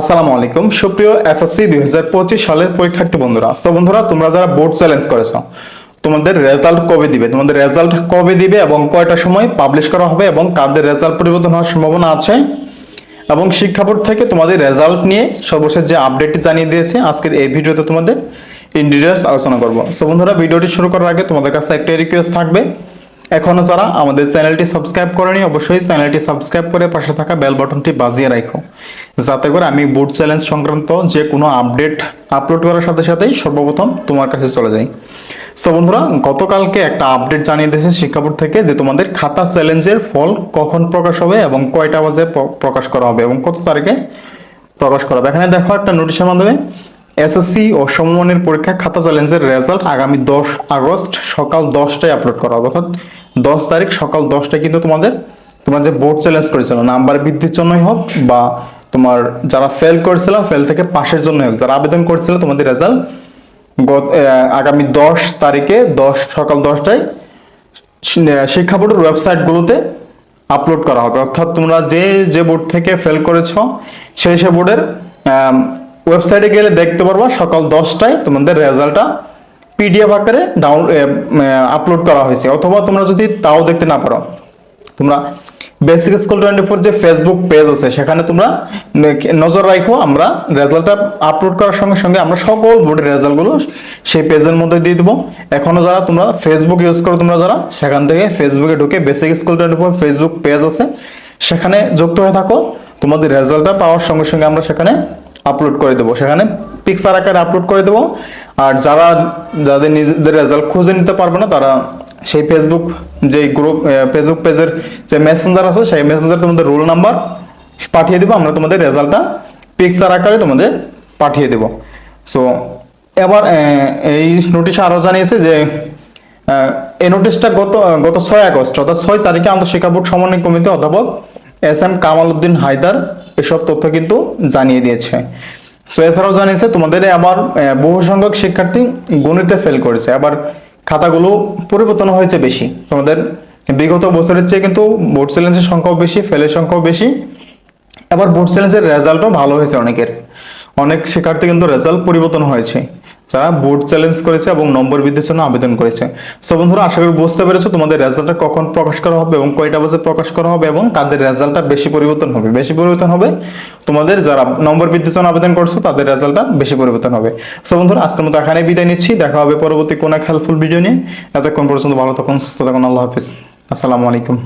আসসালামু আলাইকুম। সুপ্রিয় এসএসসি দুই হাজার পঁচিশ সালের পরীক্ষার্থী বন্ধুরা, তো বন্ধুরা, তোমরা যারা বোর্ড চ্যালেঞ্জ করেছ, তোমাদের রেজাল্ট কবে দিবে? তোমাদের রেজাল্ট কবে দিবে এবং কয়টা সময় পাবলিশ করা হবে এবং কাদের রেজাল্ট পরিবর্তন হওয়ার সম্ভাবনা আছে? এবং শিক্ষা বোর্ড থেকে তোমাদের রেজাল্ট নিয়ে সর্বশেষ যে আপডেটটি জানিয়ে দিয়েছে, আজকের এই ভিডিওতে তোমাদের ইন ডিটেলস আলোচনা করব। সো বন্ধুরা, ভিডিওটি শুরু করার আগে তোমাদের কাছে একটা রিকোয়েস্ট থাকবে এখনও যারা আমাদের চ্যানেলটি সাবস্ক্রাইব করেনি, অবশ্যই চ্যানেলটি সাবস্ক্রাইব করে পাশে থাকা বেল বাটনটি বাজিয়ে রাখো। যাতে করে আমি বুট চ্যালেঞ্জ সংক্রান্ত যে কোনো আপডেট আপলোড করার সাথে সাথেই সর্বপ্রথম তোমার কাছে চলে যাই। তো বন্ধুরা, গতকালকে একটা আপডেট জানিয়ে দিয়েছে শিক্ষা বোর্ড থেকে যে তোমাদের খাতা চ্যালেঞ্জের ফল কখন প্রকাশ হবে এবং কয়টা বাজে প্রকাশ করা হবে এবং কত তারিখে প্রকাশ করা হবে। এখানে দেখো একটা নোটিশের মাধ্যমে এসএসসি ও সমমানের পরীক্ষা খাতা চ্যালেঞ্জের রেজাল্ট আগামী দশ আগস্ট সকাল দশটায় আপলোড করা হবে। অর্থাৎ দশ তারিখ সকাল দশটায় কিন্তু তোমাদের, তোমার যে বোর্ড চ্যালেঞ্জ করেছিল নাম্বার বৃদ্ধির জন্যই হোক বা তোমার যারা ফেল করেছিল ফেল থেকে পাশের জন্য হোক, যারা আবেদন করেছিল, তোমাদের রেজাল্ট গত আগামী দশ তারিখে দশ, সকাল দশটায় শিক্ষা বোর্ডের ওয়েবসাইটগুলোতে আপলোড করা হবে। অর্থাৎ তোমরা যে যে বোর্ড থেকে ফেল করেছ, সেই সে বোর্ডের ওয়েবসাইটে গেলে দেখতে পারবা সকাল দশটায় তোমাদের রেজাল্টটা পিডিএফ আকারে ডাউন আপলোড করা হয়েছে। অথবা তোমরা যদি তাও দেখতে না পারো, তোমরা বেসিক স্কুল টোয়েন্টি ফোর যে ফেসবুক পেজ আছে, সেখানে তোমরা নজর রাখো আমরা রেজাল্টটা আপলোড করার সঙ্গে সঙ্গে আমরা সকল বোর্ডের রেজাল্টগুলো সেই পেজের মধ্যে দিয়ে দেবো। এখনও যারা তোমরা ফেসবুক ইউজ করো, তোমরা যারা সেখান থেকে ফেসবুকে ঢুকে basic school twenty four Facebook page আছে, সেখানে যুক্ত হয়ে থাকো। তোমাদের রেজাল্টটা পাওয়ার সঙ্গে সঙ্গে আমরা সেখানে আপলোড করে দেবো। সেখানে পিকচার আকারে আপলোড করে দেবো। আর যারা, যাদের নিজেদের রেজাল্ট খুঁজে নিতে পারবে না, তারা সেই ফেসবুক যে গ্রুপ ফেসবুক পেজের যে মেসেঞ্জার আছে, সেই মেসেঞ্জার তোমাদের রোল নাম্বার পাঠিয়ে দেবো। আমরা তোমাদের রেজাল্টটা পিকচার আকারে তোমাদের পাঠিয়ে দেবো। সো এবার এই নোটিশে আরও জানিয়েছে যে এই নোটিশটা গত গত ছয় আগস্ট, অর্থাৎ ছয় তারিখে আন্তঃশিক্ষা বোর্ড সমন্বয় কমিটি অধ্যাপক এস এম কামাল উদ্দিন হায়দার এসব তথ্য কিন্তু জানিয়ে দিয়েছে। সো এছাড়াও জানিয়েছে, তোমাদের আবার বহু সংখ্যক শিক্ষার্থী গণিতে ফেল করেছে। আবার খাতাগুলো পরিবর্তন হয়েছে বেশি। তোমাদের বিগত বছরের চেয়ে কিন্তু বোর্ড চ্যালেঞ্জের সংখ্যাও বেশি ফেলের সংখ্যাও বেশি। এবার বোর্ড চ্যালেঞ্জের রেজাল্টও ভালো হয়েছে অনেকের। অনেক শিক্ষার্থী কিন্তু রেজাল্ট পরিবর্তন হয়েছে। যারা বোর্ড চ্যালেঞ্জ করেছে এবং নম্বর বৃদ্ধির জন্য আবেদন করেছে। সো বন্ধুরা, আশা করি বুঝতে পেরেছ তোমাদের রেজাল্টটা কখন প্রকাশ করা হবে এবং কয়টা বাজে প্রকাশ করা হবে এবং তাদের রেজাল্টটা বেশি পরিবর্তন হবে। বেশি পরিবর্তন হবে? তোমাদের যারা নম্বর বৃদ্ধির জন্য আবেদন করছ, তাদের রেজাল্টটা বেশি পরিবর্তন হবে। সো বন্ধুরা, আজকের মতো এখানে বিদায় নিচ্ছি। দেখা হবে পরবর্তী কোন এক হেল্পফুল ভিডিও নিয়ে। এতক্ষণ পর্যন্ত ভালো থাকুন, সুস্থ থাকুন। আল্লাহ হাফিজ। আসসালামু আলাইকুম।